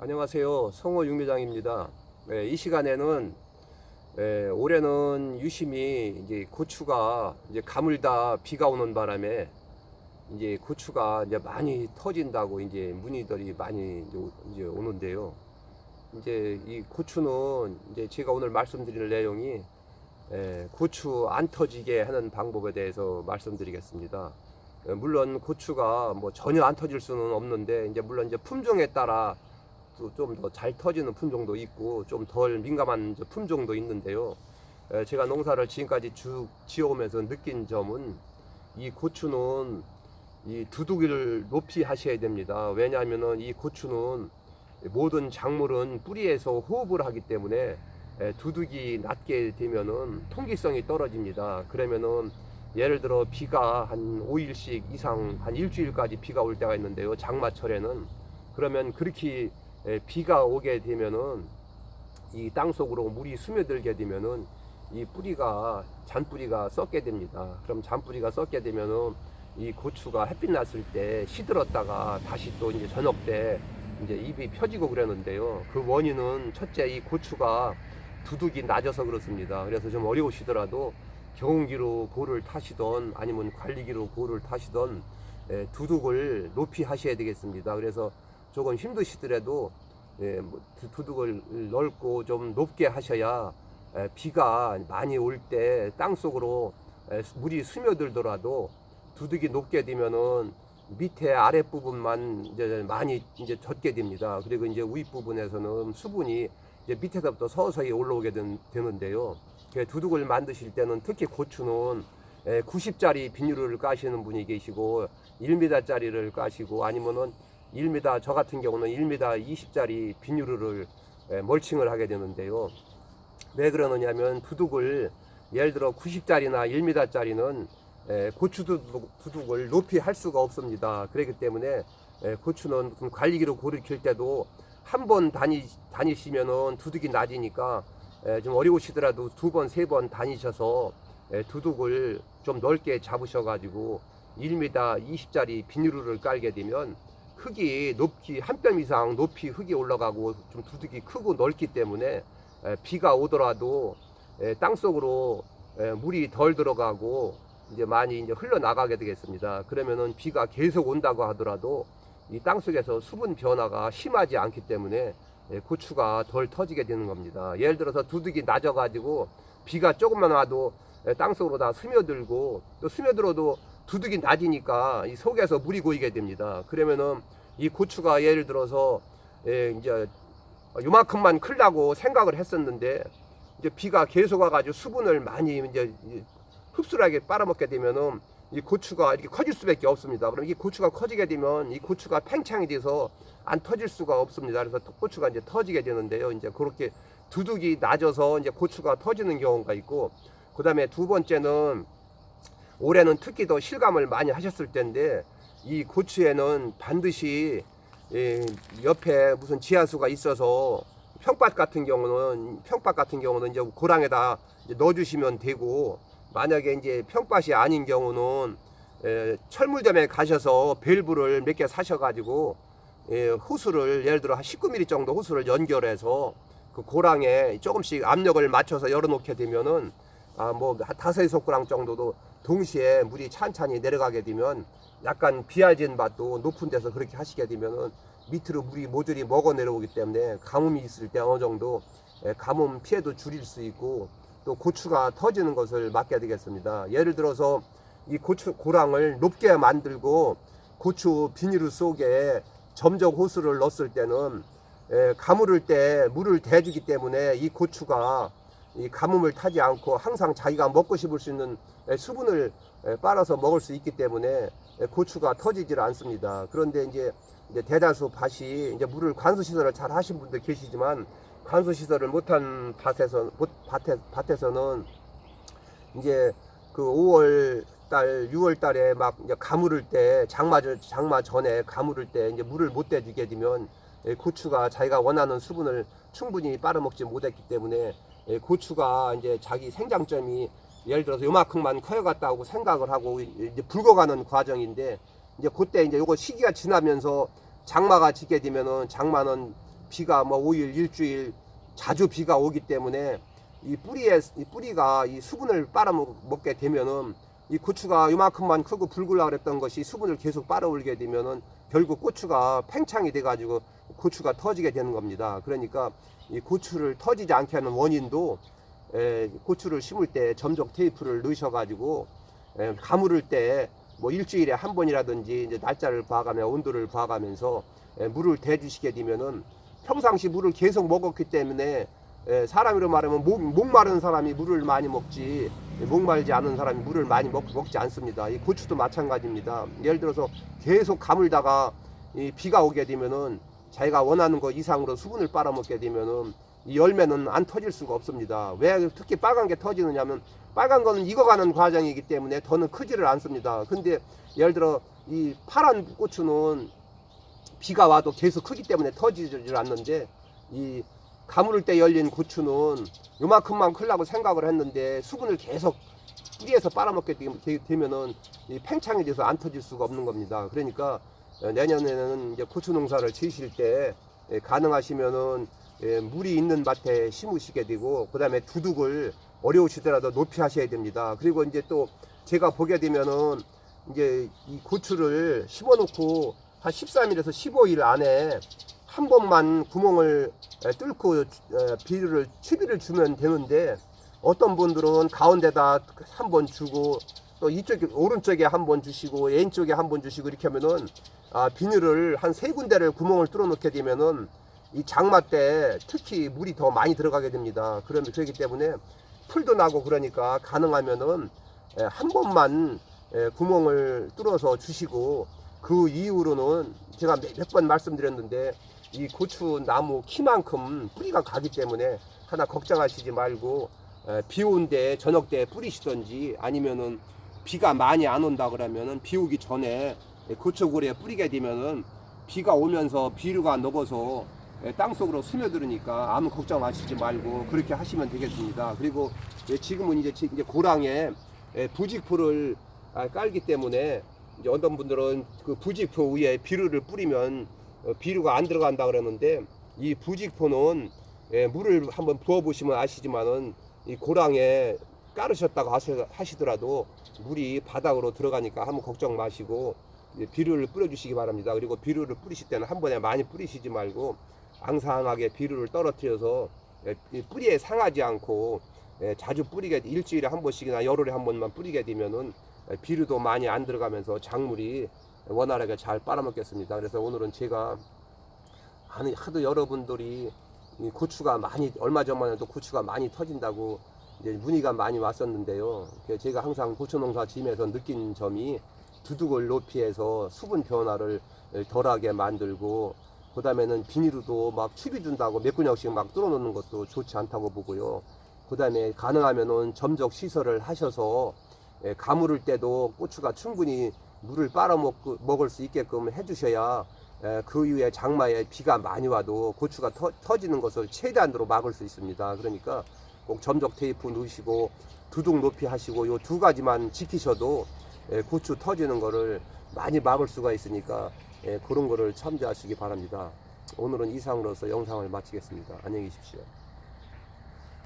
안녕하세요. 성호 육매장입니다. 네, 이 시간에는 예, 올해는 유심히 이제 고추가 이제 가물다 비가 오는 바람에 이제 고추가 이제 많이 터진다고 이제 문의들이 많이 이제 오는데요. 이제 이 고추는 이제 제가 오늘 말씀드릴 내용이 예, 고추 안 터지게 하는 방법에 대해서 말씀드리겠습니다. 예, 물론 고추가 뭐 전혀 안 터질 수는 없는데 이제 물론 이제 품종에 따라 좀 더 잘 터지는 품종도 있고 좀 덜 민감한 품종도 있는데요. 에, 제가 농사를 지금까지 쭉 지어오면서 느낀 점은 이 고추는 이 두둑이를 높이 하셔야 됩니다. 왜냐하면은 이 고추는 모든 작물은 뿌리에서 호흡을 하기 때문에 에, 두둑이 낮게 되면은 통기성이 떨어집니다. 그러면은 예를 들어 비가 한 5일씩 이상 한 일주일까지 비가 올 때가 있는데요. 장마철에는 그러면 그렇게 에, 비가 오게 되면은 이 땅 속으로 물이 스며들게 되면은 이 뿌리가 잔뿌리가 썩게 됩니다. 그럼 잔뿌리가 썩게 되면은 이 고추가 햇빛 났을 때 시들었다가 다시 또 이제 저녁 때 이제 잎이 펴지고 그러는데요. 그 원인은 첫째 이 고추가 두둑이 낮아서 그렇습니다. 그래서 좀 어려우시더라도 경운기로 고를 타시던 아니면 관리기로 고를 타시던 에, 두둑을 높이 하셔야 되겠습니다. 그래서 조금 힘드시더라도 예, 뭐 두- 두둑을 넓고 좀 높게 하셔야 에, 비가 많이 올 때 땅 속으로 에, 물이 스며들더라도 두둑이 높게 되면은 밑에 아랫 부분만 이제 많이 이제 젖게 됩니다. 그리고 이제 윗 부분에서는 수분이 이제 밑에서부터 서서히 올라오게 된- 되는데요. 그 두둑을 만드실 때는 특히 고추는 90짜리 비닐을 까시는 분이 계시고 1m짜리를 까시고 아니면은 1m 저 같은 경우는 1m 20짜리 비닐을 멀칭을 하게 되는데요. 왜 그러느냐면 두둑을 예를 들어 90짜리나 1m짜리는 고추 두둑, 두둑을 높이 할 수가 없습니다. 그렇기 때문에 에, 고추는 무슨 관리기로 고를 킬 때도 한 번 다니, 다니시면은 두둑이 낮으니까 에, 좀 어려우시더라도 두 번, 세 번 다니셔서 에, 두둑을 좀 넓게 잡으셔가지고 1m 20짜리 비닐을 깔게 되면 흙이 높이 한 뼘 이상 높이 흙이 올라가고 좀 두둑이 크고 넓기 때문에 에, 비가 오더라도 에, 땅 속으로 에, 물이 덜 들어가고 이제 많이 이제 흘러 나가게 되겠습니다. 그러면은 비가 계속 온다고 하더라도 이 땅 속에서 수분 변화가 심하지 않기 때문에 에, 고추가 덜 터지게 되는 겁니다. 예를 들어서 두둑이 낮아가지고 비가 조금만 와도 에, 땅 속으로 다 스며들고 또 스며들어도 두둑이 낮으니까 이 속에서 물이 고이게 됩니다. 그러면은 이 고추가 예를 들어서 예, 이제 요만큼만 클라고 생각을 했었는데 이제 비가 계속 와가지고 수분을 많이 이제 이 흡수하게 빨아먹게 되면은 이 고추가 이렇게 커질 수밖에 없습니다. 그럼 이 고추가 커지게 되면 이 고추가 팽창이 돼서 안 터질 수가 없습니다. 그래서 또 고추가 이제 터지게 되는데요. 이제 그렇게 두둑이 낮아서 이제 고추가 터지는 경우가 있고 그 다음에 두 번째는 올해는 특히 더 실감을 많이 하셨을 텐데 이 고추에는 반드시 예, 옆에 무슨 지하수가 있어서 평밭 같은 경우는 평밭 같은 경우는 이제 고랑에다 넣어주시면 되고 만약에 이제 평밭이 아닌 경우는 에, 철물점에 가셔서 밸브를 몇 개 사셔가지고 예, 호수를 예를 들어 한 19mm 정도 호수를 연결해서 그 고랑에 조금씩 압력을 맞춰서 열어놓게 되면은 아 뭐 다섯 여섯 고랑 정도도 동시에 물이 찬찬히 내려가게 되면 약간 비알진 맛도 높은 데서 그렇게 하시게 되면은 밑으로 물이 모조리 먹어 내려오기 때문에 가뭄이 있을 때 어느 정도 예, 가뭄 피해도 줄일 수 있고 또 고추가 터지는 것을 막게 되겠습니다. 예를 들어서 이 고추 고랑을 높게 만들고 고추 비닐 속에 점적 호수를 넣었을 때는 에, 가물을 때 물을 대주기 때문에 이 고추가 이 가뭄을 타지 않고 항상 자기가 먹고 싶을 수 있는 에, 수분을 에, 빨아서 먹을 수 있기 때문에 에, 고추가 터지질 않습니다. 그런데 이제, 대다수 밭이 이제 물을 관수 시설을 잘 하신 분들 계시지만 관수 시설을 못한 밭에서 못, 밭에, 밭에서는 이제 그 5월 달, 6월 달에 막 이제 가물을 때 장마 전- 장마 전에 가물을 때 이제 물을 못 대주게 되면 예, 고추가 자기가 원하는 수분을 충분히 빨아먹지 못했기 때문에 예, 고추가 이제 자기 생장점이 예를 들어서 요만큼만 커여갔다고 생각을 하고 이제 붉어가는 과정인데 이제 그때 이제 요거 시기가 지나면서 장마가 지게 되면은 장마는 비가 뭐 5일, 일주일 자주 비가 오기 때문에 이 뿌리에 이 뿌리가 이 수분을 빨아먹게 되면은 이 고추가 이만큼만 크고 붉으려 그랬던 것이 수분을 계속 빨아올게 되면은 결국 고추가 팽창이 돼가지고 고추가 터지게 되는 겁니다. 그러니까 이 고추를 터지지 않게 하는 원인도 에, 고추를 심을 때 점적 테이프를 넣으셔가지고 에, 가물을 때뭐 일주일에 한 번이라든지 이제 날짜를 봐가며 온도를 봐가면서 에, 물을 대주시게 되면은 평상시 물을 계속 먹었기 때문에 에, 사람으로 말하면 목, 목 마른 사람이 물을 많이 먹지 목말지 않은 사람이 물을 많이 먹, 먹지 않습니다. 이 고추도 마찬가지입니다. 예를 들어서 계속 가물다가 이 비가 오게 되면은 자기가 원하는 것 이상으로 수분을 빨아먹게 되면은 이 열매는 안 터질 수가 없습니다. 왜 특히 빨간 게 터지느냐면 빨간 거는 익어가는 과정이기 때문에 더는 크지를 않습니다. 근데 예를 들어 이 파란 고추는 비가 와도 계속 크기 때문에 터지질 않는데 이 가물을 때 열린 고추는 요만큼만 크려고 생각을 했는데 수분을 계속 뿌리에서 빨아먹게 되- 되면은 이 팽창이 돼서 안 터질 수가 없는 겁니다. 그러니까 어, 내년에는 이제 고추 농사를 지으실 때 예, 가능하시면은 예, 물이 있는 밭에 심으시게 되고 그 다음에 두둑을 어려우시더라도 높이 하셔야 됩니다. 그리고 이제 또 제가 보게 되면은 이제 이 고추를 심어 놓고 한 13일에서 15일 안에 한 번만 구멍을 에, 뚫고 에, 비료를 추비를 주면 되는데 어떤 분들은 가운데다 한 번 주고 또 이쪽 오른쪽에 한 번 주시고 왼쪽에 한 번 주시고 이렇게 하면은 아, 비닐을 한 세 군데를 구멍을 뚫어 놓게 되면은 이 장마 때 특히 물이 더 많이 들어가게 됩니다. 그러면 그렇기 때문에 풀도 나고 그러니까 가능하면은 에, 한 번만 에, 구멍을 뚫어서 주시고 그 이후로는 제가 몇 번 말씀드렸는데 이 고추 나무 키만큼 뿌리가 가기 때문에 하나 걱정하시지 말고 에, 비 오는데 저녁 때 뿌리시던지 아니면은 비가 많이 안 온다 그러면은 비 오기 전에 고추골에 뿌리게 되면은 비가 오면서 비료가 녹아서 예, 땅속으로 스며들으니까 아무 걱정 하시지 말고 그렇게 하시면 되겠습니다. 그리고 예, 지금은 이제 지- 이제 고랑에 예, 부직포를 아, 깔기 때문에 어떤 분들은 그 부직포 위에 비료를 뿌리면 어, 비료가 안 들어간다 그러는데 이 부직포는 예, 물을 한번 부어 보시면 아시지만은 이 고랑에 깔으셨다고 하시- 하시더라도 물이 바닥으로 들어가니까 한번 걱정 마시고 이제 비료를 뿌려주시기 바랍니다. 그리고 비료를 뿌리실 때는 한 번에 많이 뿌리시지 말고 앙상하게 비료를 떨어뜨려서 예, 이 뿌리에 상하지 않고 예, 자주 뿌리게 일주일에 한 번씩이나 열흘에 한 번만 뿌리게 되면은 예, 비료도 많이 안 들어가면서 작물이 원활하게 잘 빨아먹겠습니다. 그래서 오늘은 제가 하는- 하도 여러분들이 이 고추가 많이 얼마 전만 해도 고추가 많이 터진다고 이제 문의가 많이 왔었는데요. 제가 항상 고추 농사 지면서 느낀 점이 두둑을 높이해서 수분 변화를 덜하게 만들고 그다음에는 비닐로도 막 추비 준다고 몇 군역씩 막 뚫어놓는 것도 좋지 않다고 보고요. 그다음에 가능하면은 점적 시설을 하셔서 예, 가물을 때도 고추가 충분히 물을 빨아먹고 먹을 수 있게끔 해주셔야 예, 그 이후에 장마에 비가 많이 와도 고추가 터, 터지는 것을 최대한으로 막을 수 있습니다. 그러니까 꼭 점적 테이프 넣으시고 두둑 높이 하시고 요 두 가지만 지키셔도 예, 고추 터지는 거를 많이 막을 수가 있으니까 예, 그런 거를 참조하시기 바랍니다. 오늘은 이상으로서 영상을 마치겠습니다. 안녕히 계십시오.